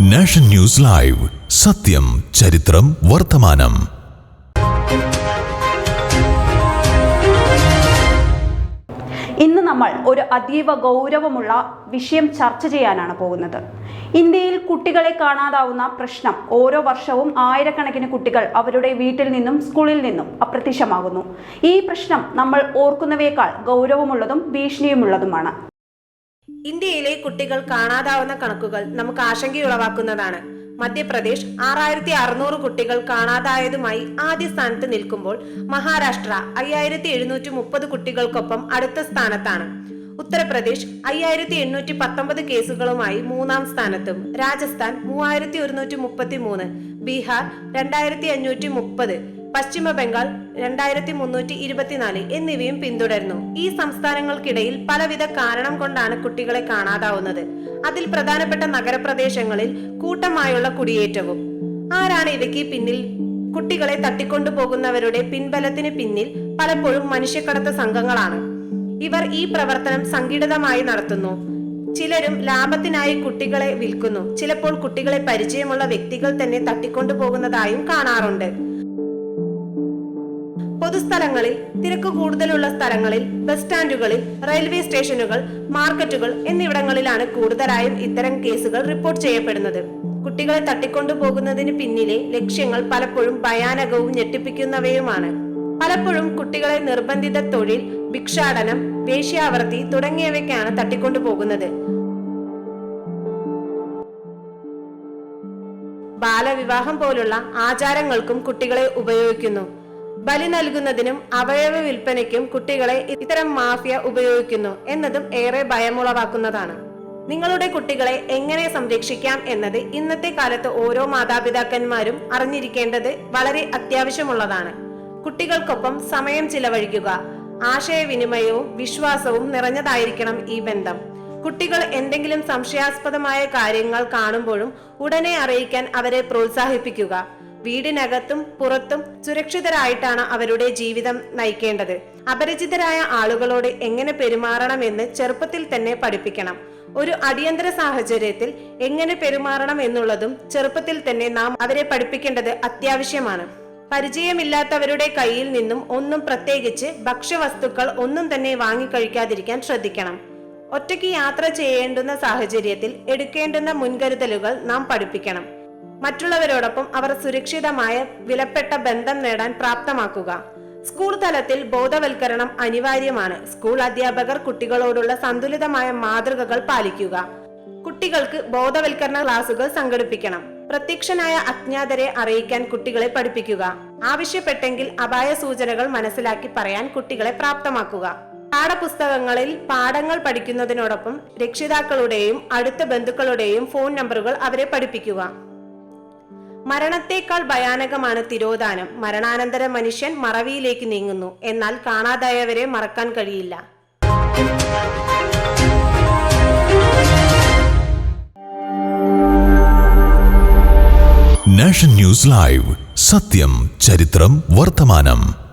Nation news live. സത്യം ചരിത്രം വർത്തമാനം. ഇന്ന് നമ്മൾ ഒരു അതീവ ഗൗരവമുള്ള വിഷയം ചർച്ച ചെയ്യാനാണ് പോകുന്നത്. ഇന്ത്യയിൽ കുട്ടികളെ കാണാതാവുന്ന പ്രശ്നം ഓരോ വർഷവും ആയിരക്കണക്കിന് കുട്ടികൾ അവരുടെ വീട്ടിൽ നിന്നും സ്കൂളിൽ നിന്നും അപ്രത്യക്ഷമാകുന്നു. ഈ പ്രശ്നം നമ്മൾ ഓർക്കുന്നവയേക്കാൾ ഗൗരവമുള്ളതും ഭീഷണിയുമുള്ളതുമാണ്. ഇന്ത്യയിലെ കുട്ടികൾ കാണാതാവുന്ന കണക്കുകൾ നമുക്ക് ആശങ്കയുളവാക്കുന്നതാണ്. മധ്യപ്രദേശ് ആറായിരത്തി അറുന്നൂറ് കുട്ടികൾ കാണാതായതുമായി ആദ്യ സ്ഥാനത്ത് നിൽക്കുമ്പോൾ മഹാരാഷ്ട്ര അയ്യായിരത്തി എഴുന്നൂറ്റി മുപ്പത് കുട്ടികൾക്കൊപ്പം അടുത്ത സ്ഥാനത്താണ്. ഉത്തർപ്രദേശ് അയ്യായിരത്തി എണ്ണൂറ്റി പത്തൊമ്പത് കേസുകളുമായി മൂന്നാം സ്ഥാനത്തും. രാജസ്ഥാൻ മൂവായിരത്തി ഒരുന്നൂറ്റി മുപ്പത്തി മൂന്ന് ബീഹാർ രണ്ടായിരത്തി അഞ്ഞൂറ്റി മുപ്പത് പശ്ചിമ ബംഗാൾ രണ്ടായിരത്തി മുന്നൂറ്റി ഇരുപത്തിനാല് എന്നിവയും പിന്തുടരുന്നു. ഈ സംസ്ഥാനങ്ങൾക്കിടയിൽ പലവിധ കാരണം കൊണ്ടാണ് കുട്ടികളെ കാണാതാവുന്നത്. അതിൽ പ്രധാനപ്പെട്ട നഗരപ്രദേശങ്ങളിൽ കൂട്ടമായുള്ള കുടിയേറ്റവും. ആരാണ് ഇവയ്ക്ക് പിന്നിൽ? കുട്ടികളെ തട്ടിക്കൊണ്ടുപോകുന്നവരുടെ പിൻബലത്തിന് പിന്നിൽ പലപ്പോഴും മനുഷ്യക്കടത്ത് സംഘങ്ങളാണ്. ഇവർ ഈ പ്രവർത്തനം സംഘടിതമായി നടത്തുന്നു. ചിലരും ലാഭത്തിനായി കുട്ടികളെ വിൽക്കുന്നു. ചിലപ്പോൾ കുട്ടികളെ പരിചയമുള്ള വ്യക്തികൾ തന്നെ തട്ടിക്കൊണ്ടുപോകുന്നതായും കാണാറുണ്ട്. പൊതുസ്ഥലങ്ങളിൽ തിരക്ക് കൂടുതലുള്ള സ്ഥലങ്ങളിൽ ബസ് സ്റ്റാൻഡുകളിൽ റെയിൽവേ സ്റ്റേഷനുകൾ മാർക്കറ്റുകൾ എന്നിവിടങ്ങളിലാണ് കൂടുതലായും ഇത്തരം കേസുകൾ റിപ്പോർട്ട് ചെയ്യപ്പെടുന്നത്. കുട്ടികളെ തട്ടിക്കൊണ്ടുപോകുന്നതിന് പിന്നിലെ ലക്ഷ്യങ്ങൾ പലപ്പോഴും ഭയാനകവും ഞെട്ടിപ്പിക്കുന്നവയുമാണ്. പലപ്പോഴും കുട്ടികളെ നിർബന്ധിത തൊഴിൽ ഭിക്ഷാടനം വേശ്യാവൃത്തി തുടങ്ങിയവയ്ക്കാണ് തട്ടിക്കൊണ്ടുപോകുന്നത് ബാലവിവാഹം പോലുള്ള ആചാരങ്ങൾക്കും കുട്ടികളെ ഉപയോഗിക്കുന്നു. ബലി നൽകുന്നതിനും അവയവ വിൽപ്പനയ്ക്കും കുട്ടികളെ ഇത്തരം മാഫിയ ഉപയോഗിക്കുന്നു എന്നതും ഏറെ ഭയമുളവാക്കുന്നതാണ്. നിങ്ങളുടെ കുട്ടികളെ എങ്ങനെ സംരക്ഷിക്കാം എന്നത് ഇന്നത്തെ കാലത്ത് ഓരോ മാതാപിതാക്കന്മാരും അറിഞ്ഞിരിക്കേണ്ടത് വളരെ അത്യാവശ്യമുള്ളതാണ്. കുട്ടികൾക്കൊപ്പം സമയം ചിലവഴിക്കുക ആശയവിനിമയവും വിശ്വാസവും നിറഞ്ഞതായിരിക്കണം ഈ ബന്ധം. കുട്ടികൾ എന്തെങ്കിലും സംശയാസ്പദമായ കാര്യങ്ങൾ കാണുമ്പോഴും ഉടനെ അറിയിക്കാൻ അവരെ പ്രോത്സാഹിപ്പിക്കുക. വീടിനകത്തും പുറത്തും സുരക്ഷിതരായിട്ടാണ് അവരുടെ ജീവിതം നയിക്കേണ്ടത്. അപരിചിതരായ ആളുകളോട് എങ്ങനെ പെരുമാറണം എന്ന് ചെറുപ്പത്തിൽ തന്നെ പഠിപ്പിക്കണം. ഒരു അടിയന്തര സാഹചര്യത്തിൽ എങ്ങനെ പെരുമാറണം എന്നുള്ളതും ചെറുപ്പത്തിൽ തന്നെ നാം അവരെ പഠിപ്പിക്കേണ്ടത് അത്യാവശ്യമാണ്. പരിചയമില്ലാത്തവരുടെ കയ്യിൽ നിന്നും ഒന്നും പ്രത്യേകിച്ച് ഭക്ഷ്യവസ്തുക്കൾ ഒന്നും തന്നെ വാങ്ങിക്കഴിക്കാതിരിക്കാൻ ശ്രദ്ധിക്കണം. ഒറ്റയ്ക്ക് യാത്ര ചെയ്യേണ്ടുന്ന സാഹചര്യത്തിൽ എടുക്കേണ്ടുന്ന മുൻകരുതലുകൾ നാം പഠിപ്പിക്കണം. മറ്റുള്ളവരോടൊപ്പം അവർ സുരക്ഷിതമായ വിലപ്പെട്ട ബന്ധം നേടാൻ പ്രാപ്തമാക്കുക. സ്കൂൾ തലത്തിൽ ബോധവൽക്കരണം അനിവാര്യമാണ്. സ്കൂൾ അധ്യാപകർ കുട്ടികളോടുള്ള സന്തുലിതമായ മാതൃകകൾ പാലിക്കുക. കുട്ടികൾക്ക് ബോധവൽക്കരണ ക്ലാസുകൾ സംഘടിപ്പിക്കണം. പ്രത്യക്ഷനായ അജ്ഞാതരെ അറിയിക്കാൻ കുട്ടികളെ പഠിപ്പിക്കുക. ആവശ്യപ്പെട്ടെങ്കിൽ അപായ സൂചനകൾ മനസ്സിലാക്കി പറയാൻ കുട്ടികളെ പ്രാപ്തമാക്കുക. പാഠപുസ്തകങ്ങളിൽ പാഠങ്ങൾ പഠിക്കുന്നതിനോടൊപ്പം രക്ഷിതാക്കളുടെയും അടുത്ത ബന്ധുക്കളുടെയും ഫോൺ നമ്പറുകൾ അവരെ പഠിപ്പിക്കുക. മരണത്തേക്കാൾ ഭയാനകമാണ് തിരോധാനം. മരണാനന്തര മനുഷ്യൻ മറവിയിലേക്ക് നീങ്ങുന്നു. എന്നാൽ കാണാതായവരെ മറക്കാൻ കഴിയില്ല. Nation news live. സത്യം ചരിത്രം വർത്തമാനം.